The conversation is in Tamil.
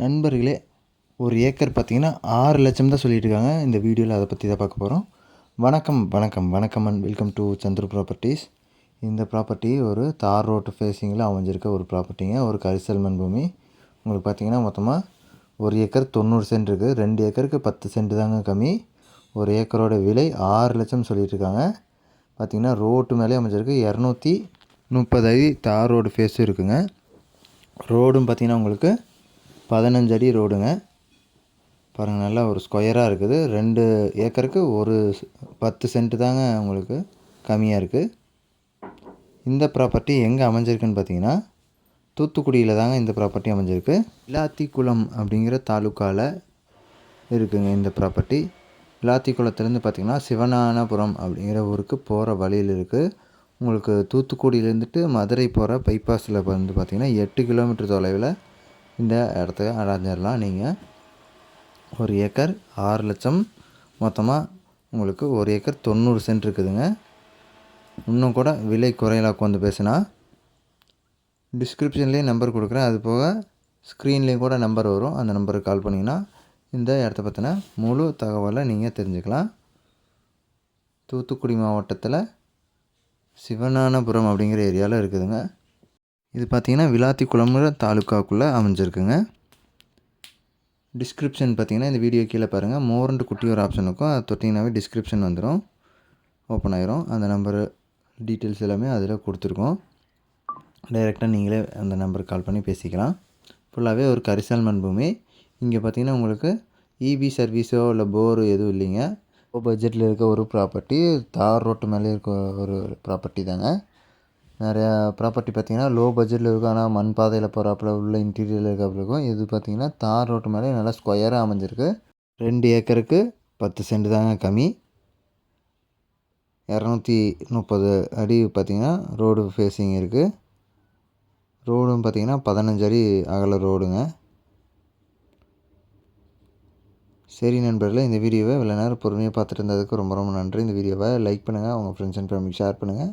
நண்பர்களே ஒரு ஏக்கர் பார்த்திங்கன்னா ஆறு லட்சம் தான் சொல்லிட்டு இருக்காங்க இந்த வீடியோவில் அதை பற்றி தான் பார்க்க போகிறோம் வணக்கம் வணக்கம் வணக்கம் and welcome to Chandra properties இந்த ப்ராப்பர்ட்டி ஒரு தார் ரோட்டு ஃபேஸிங்கில் அமைஞ்சிருக்க ஒரு ப்ராப்பர்ட்டிங்க ஒரு கரிசல் மண் பூமி. உங்களுக்கு பார்த்திங்கன்னா மொத்தமாக ஒரு ஏக்கர் தொண்ணூறு சென்ட் இருக்குது ரெண்டு ஏக்கருக்கு பத்து சென்ட் தாங்க கம்மி. ஒரு ஏக்கரோட விலை ஆறு லட்சம் சொல்லிட்டு இருக்காங்க பார்த்திங்கன்னா ரோட்டு மேலே அமைஞ்சிருக்கு. இரநூத்தி முப்பது அடி தார் ரோடு ஃபேஸும் இருக்குங்க. ரோடும் பார்த்திங்கன்னா உங்களுக்கு பதினஞ்சு அடி ரோடுங்க. பாருங்கள் நல்லா ஒரு ஸ்கொயராக இருக்குது. ரெண்டு ஏக்கருக்கு ஒரு பத்து சென்ட் தாங்க உங்களுக்கு கம்மியாக இருக்குது இந்த ப்ராப்பர்ட்டி எங்கே அமைஞ்சிருக்குன்னு பார்த்தீங்கன்னா தூத்துக்குடியில் தாங்க இந்த ப்ராப்பர்ட்டி அமைஞ்சிருக்கு. இலாத்திக்குளம் அப்படிங்கிற தாலுக்காவில் இருக்குங்க இந்த ப்ராப்பர்ட்டி. இலாத்திக்குளத்துலேருந்து பார்த்திங்கன்னா சிவனானபுரம் அப்படிங்கிற ஊருக்கு போகிற வழியில் இருக்குது உங்களுக்கு தூத்துக்குடியிலேருந்துட்டு மதுரை போகிற பைபாஸில் வந்து பார்த்திங்கன்னா எட்டு கிலோமீட்டர் தொலைவில் இந்த இடத்த அடைஞ்சிடலாம். நீங்கள் ஒரு ஏக்கர் ஆறு லட்சம் மொத்தமாக உங்களுக்கு ஒரு ஏக்கர் தொண்ணூறு சென்ட் இருக்குதுங்க. இன்னும் கூட விலை குறையலாம் உட்காந்து பேசுனா. டிஸ்கிரிப்ஷன்லேயே நம்பர் கொடுக்குறேன். அது போக ஸ்க்ரீன்லேயும் கூட நம்பர் வரும். அந்த நம்பருக்கு கால் பண்ணிங்கன்னா இந்த இடத்த பற்றின முழு தகவலை நீங்கள் தெரிஞ்சுக்கலாம். தூத்துக்குடி மாவட்டத்தில் சிவனானபுரம் அப்படிங்கிற ஏரியாவில் இருக்குதுங்க. இது பார்த்தீங்கன்னா குளம் தாலுக்காக்குள்ளே அமைஞ்சிருக்குங்க. டிஸ்கிரிப்ஷன் பார்த்தீங்கன்னா இந்த வீடியோ கீழே பாருங்கள் மோர்ன்ட்டு குட்டி ஒரு ஆப்ஷன் இருக்கும். அதை தொட்டிங்கனாவே டிஸ்கிரிப்ஷன் வந்துடும் ஓப்பன் ஆயிரும். அந்த நம்பரு டீட்டெயில்ஸ் எல்லாமே அதில் கொடுத்துருக்கோம். டைரெக்டாக நீங்களே அந்த நம்பருக்கு கால் பண்ணி பேசிக்கலாம். ஃபுல்லாகவே ஒரு கரிசல் மண்பூமி இங்கே பார்த்தீங்கன்னா உங்களுக்கு இபி சர்வீஸோ இல்லை போரோ எதுவும் இல்லைங்க. லோ பட்ஜெட்டில் இருக்க ஒரு ப்ராப்பர்ட்டி தார் ரோட்டு மேலே இருக்க ஒரு ப்ராப்பர்ட்டி தாங்க. நிறையா ப்ராப்பர்ட்டி பார்த்தீங்கன்னா லோ பட்ஜெட்டில் இருக்கும். ஆனால் மண் பாதையில் போகிறாப்புல உள்ள இன்டீரியரில் இருக்காப்புல இருக்கும் இது பார்த்தீங்கன்னா தார் ரோட்டு மேலே நல்லா ஸ்கொயராக அமைஞ்சிருக்கு. ரெண்டு ஏக்கருக்கு பத்து சென்ட் தாங்க கம்மி. இரநூத்தி முப்பது அடி பார்த்தீங்கன்னா ரோடு ஃபேஸிங் இருக்குது ரோடும் பார்த்தீங்கன்னா பதினஞ்சு அடி அகல ரோடுங்க சரி நண்பர்களே இந்த வீடியோவை இவ்வளோ நேரம் பொறுமையாக பார்த்துட்டு இருந்ததுக்கு ரொம்ப ரொம்ப நன்றி. இந்த வீடியோவை லைக் பண்ணுங்கள் உங்கள் ஃப்ரெண்ட்ஸ் அண்ட் ஃபேமிலி ஷேர் பண்ணுங்கள்